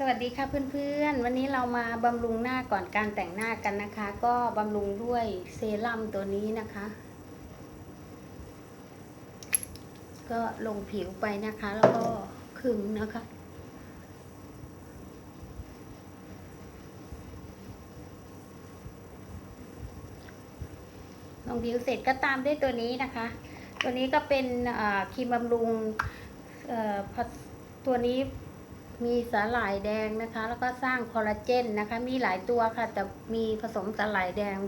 สวัสดีค่ะเพื่อนๆ วันนี้เรามาบำรุงหน้าก่อนการแต่งหน้ากันนะคะ ก็บำรุงด้วยเซรั่มตัวนี้นะคะ ก็ลงผิวไปนะคะ แล้วก็ขึงนะคะ ลงผิวเสร็จก็ตามด้วยตัวนี้นะคะ ตัวนี้ก็เป็นครีมบำรุงตัวนี้ มีสาหร่ายแดงนะคะ แล้วก็สร้างคอลลาเจนนะคะ มีหลายตัวค่ะ แต่มีผสมสาหร่ายแดง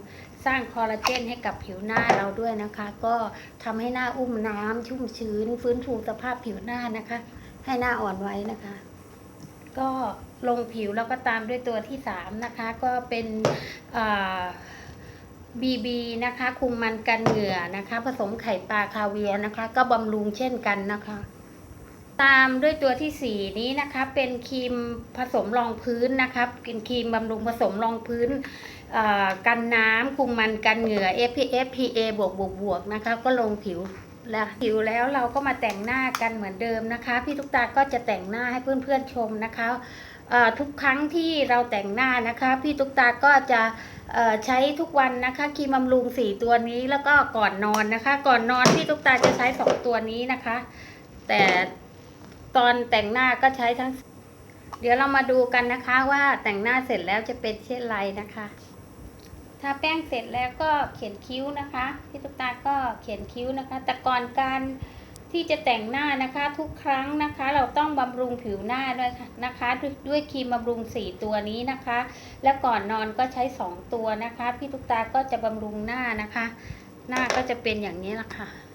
สร้างคอลลาเจนให้กับผิวหน้าเราด้วยนะคะ ก็ทำให้หน้าอุ้มน้ำชุ่มชื้น ฟื้นฟูสภาพผิวหน้านะคะ ให้หน้าอ่อนไว้นะคะ ก็ลงผิวแล้วก็ตามด้วยตัวที่สามนะคะ ก็เป็นบีบีนะคะ คุมมันกันเหงื่อนะคะ ผสมไข่ปลาคาเวียนะคะ ก็บำรุงเช่นกันนะคะ ตามด้วยตัวที่สี่นี้นะคะเป็นครีมผสมรองพื้นนะคะเป็นครีมบำรุงผสมรองพื้นกันน้ำคุมมันกันเหงื่อ SPF PA บวกบวกบวกนะคะก็ลงผิวแล้วผิวแล้วเราก็มาแต่งหน้ากันเหมือนเดิมนะคะ พี่ตุ๊กตาก็จะแต่งหน้าให้เพื่อนๆชมนะคะทุกครั้งที่เราแต่งหน้านะคะ พี่ตุ๊กตาก็จะใช้ทุกวันนะคะครีมบำรุงสี่ตัวนี้แล้วก็ก่อนนอนนะคะ ก่อนนอนพี่ตุ๊กตาจะใช้สองตัวนี้นะคะ แต่ ตอนแต่งหน้าก็ใช้ทั้ง เดี๋ยวเรามาดูกันนะคะว่าแต่งหน้าเสร็จแล้วจะเป็นเช่นไรนะคะทาแป้งเสร็จแล้วก็เขียนคิ้วนะคะพี่ตุ๊กตาก็เขียนคิ้วนะคะ แต่ก่อนการที่จะแต่งหน้านะคะทุกครั้งนะคะ เราต้องบำรุงผิวหน้าด้วยนะคะ ด้วยครีมบำรุงสี่ตัวนี้นะคะ แล้วก่อนนอนก็ใช้สองตัวนะคะ พี่ตุ๊กตาก็จะบำรุงหน้านะคะ หน้าก็จะเป็นอย่างนี้ละค่ะ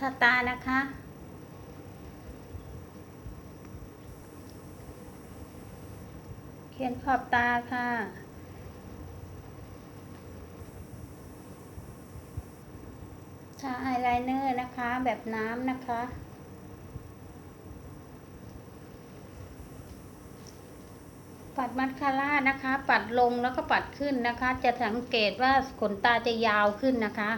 ทาตานะคะ เขียนขอบตาค่ะทาอายไลเนอร์นะคะ แบบน้ำนะคะปัดมัสคาร่านะคะ ปัดลงแล้วก็ปัดขึ้นนะคะ จะสังเกตว่าขนตาจะยาวขึ้นนะคะ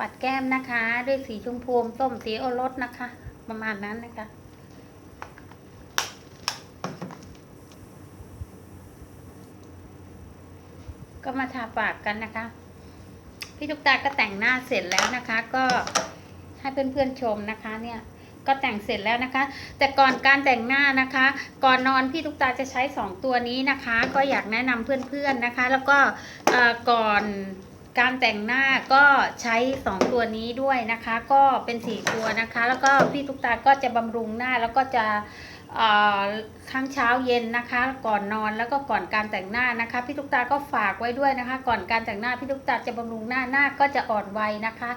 ปัดแก้มนะคะ ด้วยสีชมพูส้มสีโอรสนะคะ ประมาณนั้นนะคะก็มาทาปากกันนะคะ พี่ตุ๊กตาก็แต่งหน้าเสร็จแล้วนะคะ ก็ให้เพื่อนๆชมนะคะเนี่ย ก็แต่งเสร็จแล้วนะคะ แต่ก่อนการแต่งหน้านะคะ ก่อนนอนพี่ตุ๊กตาจะใช้สองตัวนี้นะคะ ก็อยากแนะนำเพื่อนๆนะคะ แล้วก็เอ่อก่อน การแต่งหน้าก็ใช้สองตัวนี้ด้วยนะคะ ก็เป็นสี่ตัวนะคะ แล้วก็พี่ตุ๊กตาก็จะบำรุงหน้าแล้วก็จะทั้งเช้าเย็นนะคะ ก่อนนอนแล้วก็ก่อนการแต่งหน้านะคะ พี่ตุ๊กตาก็ฝากไว้ด้วยนะคะ ก่อนการแต่งหน้าพี่ตุ๊กตาจะบำรุงหน้าหน้าก็จะอ่อนวัยนะคะ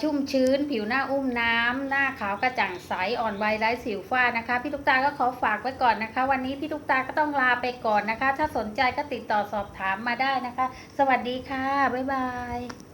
ชุ่มชื้น ผิวหน้าอุ้มน้ำ หน้าขาวกระจ่างใส อ่อนวัยไร้สิวฝ้านะคะ พี่ตุ๊กตาก็ขอฝากไว้ก่อนนะคะ วันนี้พี่ตุ๊กตาก็ต้องลาไปก่อนนะคะ ถ้าสนใจก็ติดต่อสอบถามมาได้นะคะ สวัสดีค่ะ บ๊ายบาย